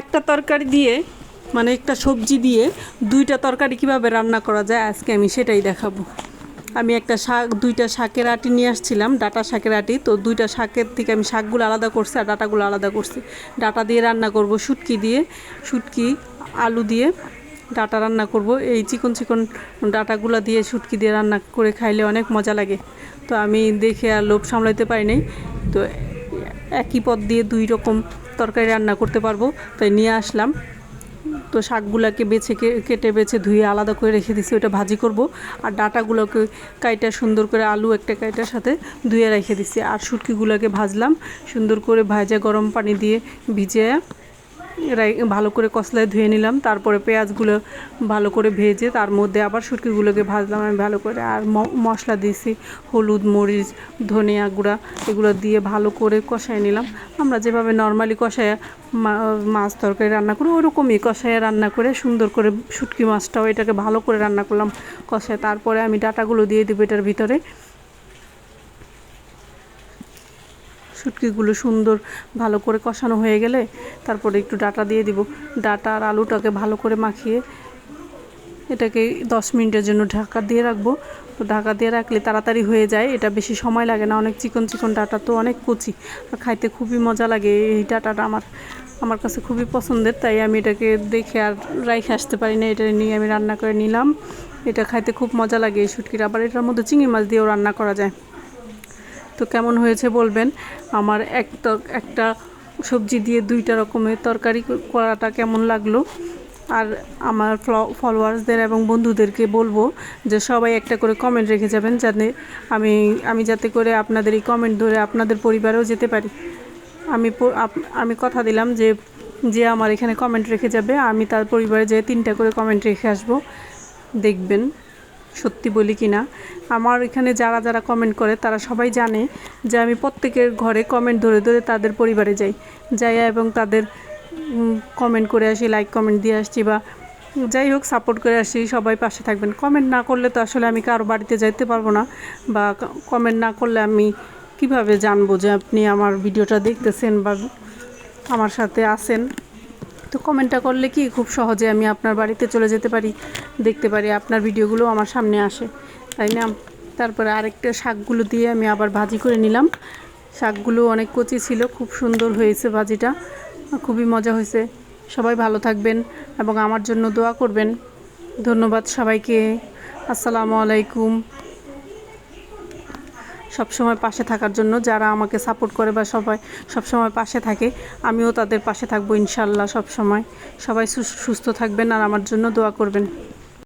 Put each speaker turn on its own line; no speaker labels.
একটা তরকারি দিয়ে মানে একটা সবজি দিয়ে দুইটা তরকারি কীভাবে রান্না করা যায় আজকে আমি সেটাই দেখাবো। আমি একটা শাক, দুইটা শাকের আটি নিয়ে আসছিলাম, ডাটা শাকের আটি। তো দুইটা শাকের থেকে আমি শাকগুলো আলাদা করছি আর ডাটাগুলো আলাদা করছি। ডাটা দিয়ে রান্না করব শুটকি দিয়ে, শুটকি, আলু দিয়ে ডাটা রান্না করব। এই চিকন চিকন ডাটাগুলো দিয়ে শুটকি দিয়ে রান্না করে খাইলে অনেক মজা লাগে। তো আমি দেখে আর লোভ সামলাইতে পারি নাই। তো একই পদ দিয়ে দুই রকম তরকারি রান্না করতে পারব, তাই নিয়ে আসলাম। তো শাকগুলোকে বেছে কেটে বেছে ধুয়ে আলাদা করে রেখে দিছি, ওটা ভাজি করব। আর ডাটাগুলোকে কাইটা সুন্দর করে আলু একটা কাইটার সাথে ধুয়ে রেখে দিছি। আর শুটকিগুলোকে ভাজলাম, সুন্দর করে ভাজা গরম পানি দিয়ে রাই- ভালো করে কষলায় ধুয়ে নিলাম, তারপরে পেঁয়াজগুলো ভালো করে ভেজে তার মধ্যে আবার শুটকিগুলোকে ভাজলাম আমি ভালো করে। আর মশলা দিয়েছি, হলুদ, মরিচ, ধনিয়া গুঁড়া, এগুলো দিয়ে ভালো করে কষায় নিলাম। আমরা যেভাবে নর্মালি কষায় মাছ তরকারি রান্না করি, ওরকমই কষায় রান্না করে সুন্দর করে শুটকি মাছটাও এটাকে ভালো করে রান্না করলাম কষায়। তারপরে আমি ডাটাগুলো দিয়ে দেবো এটার ভিতরে। শুটকিগুলো সুন্দর ভালো করে কষানো হয়ে গেলে তারপরে একটু ডাটা দিয়ে দিব। ডাটা আর আলুটাকে ভালো করে মাখিয়ে এটাকে দশ মিনিটের জন্য ঢাকা দিয়ে রাখব। তো ঢাকা দিয়ে রাখলে তাড়াতাড়ি হয়ে যায়, এটা বেশি সময় লাগে না, অনেক চিকন চিকন ডাটা তো অনেক কচি। আর খাইতে খুবই মজা লাগে, এই ডাটাটা আমার আমার কাছে খুবই পছন্দের, তাই আমি এটাকে দেখে আর রাইখে আসতে পারি না, এটা নিয়ে আমি রান্না করে নিলাম। এটা খাইতে খুব মজা লাগে এই শুটকির, আবার এটার মধ্যে চিংড়ি মাছ দিয়েও রান্না করা যায়। তো কেমন হয়েছে বলবেন? আমার এক তর- একটা সবজি দিয়ে দুইটা রকমের তরকারি করাটা কেমন লাগল? আর আমার ফলোয়ার্সদের এবং বন্ধুদেরকে বলব যে সবাই একটা করে কমেন্ট রেখে যাবেন যাতে আমি আমি যাতে করে আপনাদের এই কমেন্ট ধরে আপনাদের পরিবারেও যেতে পারি। আমি আমি কথা দিলাম যে যে আমার এখানে কমেন্ট রেখে যাবে, আমি তার পরিবারে যেয়ে তিনটা করে কমেন্ট রেখে আসব। দেখবেন। সত্যি বলি কি না, আমার এখানে যারা যারা কমেন্ট করে তারা সবাই জানে যে আমি প্রত্যেকের ঘরে কমেন্ট ধরে ধরে তাদের পরিবারে যাই। যাই এবং তাদের কমেন্ট করে আসি লাইক কমেন্ট দিয়ে আসছি বা যাই হোক সাপোর্ট করে আসি, সবাই পাশে থাকবেন। কমেন্ট না করলে তো আসলে আমি কারও বাড়িতে যাইতে পারব না বা কমেন্ট না করলে আমি কীভাবে জানব যে আপনি আমার ভিডিওটা দেখতেছেন বা আমার সাথে আছেন? তো কমেন্টটা করলে কি খুব সহজে আমি আপনার বাড়িতে চলে যেতে পারি, দেখতে পারি, আপনার ভিডিওগুলো আমার সামনে আসে, তাই না? তারপরে আরেকটা শাকগুলো দিয়ে আমি আবার ভাজি করে নিলাম। শাকগুলো অনেক কচি ছিল, খুব সুন্দর হয়েছে ভাজিটা, খুবই মজা হয়েছে। সবাই ভালো থাকবেন এবং আমার জন্য দোয়া করবেন। ধন্যবাদ সবাইকে। আসসালামু আলাইকুম। সবসময় পাশে থাকার জন্য, যারা আমাকে সাপোর্ট করে বা সবাই সবসময় পাশে থাকে, আমিও তাদের পাশে থাকব ইনশাল্লাহ সবসময়। সবাই সুস- সুস্থ থাকবেন আর আমার জন্য দোয়া করবেন।